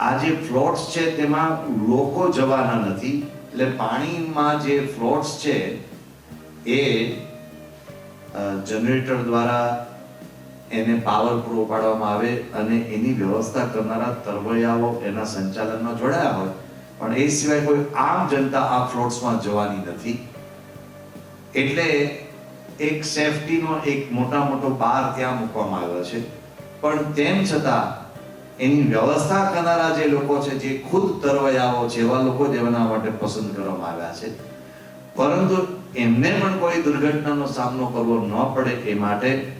આ જે ફ્લોટ્સ છે તેમાં લોકો જવાના નથી. એટલે પાણીમાં જે ફ્લોટ્સ છે, એ જનરેટર દ્વારા એને પાવર પૂરો પાડવામાં આવે અને એની વ્યવસ્થા કરનારા તરવૈયાઓ એના સંચાલનમાં જોડાયા હોય. પણ એ સિવાય કોઈ આમ જનતા આ ફ્લોટ્સમાં જવાની નથી. એટલે એક સેફટીનો એક મોટા મોટો બાર ત્યાં મૂકવામાં આવ્યો છે. પણ તેમ છતાં એની વ્યવસ્થા કરનારા જે લોકો છે, જે ખુદ તરવૈયાઓ એવા લોકો જ એના માટે પસંદ કરવામાં આવ્યા છે. પરંતુ એમને પણ કોઈ દુર્ઘટનાનો સામનો કરવો ન પડે એ માટે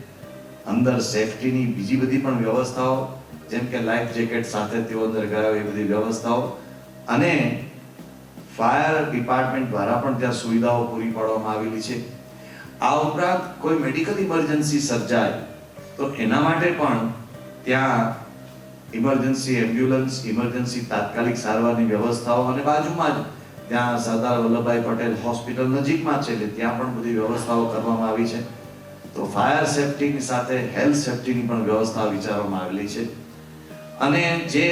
અંદર સેફટીની બીજી બધી પણ વ્યવસ્થાઓ, જેમ કે લાઈફ જેકેટ સાથે તેઓ અંદર ગયા એ બધી વ્યવસ્થાઓ અને ફાયર ડિપાર્ટમેન્ટ દ્વારા પણ ત્યાં સુવિધાઓ પૂરી પાડવામાં આવેલી છે. આ ઉપરાંત કોઈ મેડિકલ ઇમરજન્સી સર્જાય તો એના માટે પણ ત્યાં ઇમરજન્સી એમ્બ્યુલન્સ ઇમરજન્સી તાત્કાલિક સારવારની વ્યવસ્થાઓ અને બાજુમાં જ ત્યાં સરદાર વલ્લભભાઈ પટેલ હોસ્પિટલ નજીકમાં છે એટલે ત્યાં પણ બધી વ્યવસ્થાઓ કરવામાં આવી છે. તો ફાયર સેફટીની સાથે હેલ્થ સેફટીની પણ વ્યવસ્થા વિચારવામાં આવેલી છે. અને જે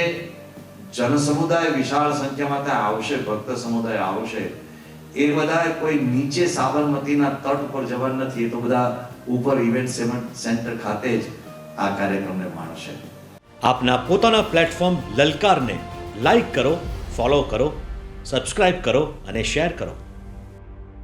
જનસમુદાય વિશાળ સંખ્યામાં ત્યાં આવશે, ભક્ત સમુદાય આવશે, એ બધા કોઈ નીચે સાબરમતીના તટ પર જવા નથી, એ તો બધા ઉપર ઇવેન્ટ સેન્ટર ખાતે જ આ કાર્યક્રમને માણશે. આપના પોતાના પ્લેટફોર્મ લલકારને લાઈક કરો ફોલો કરો સબસ્ક્રાઇબ કરો અને શેર કરો.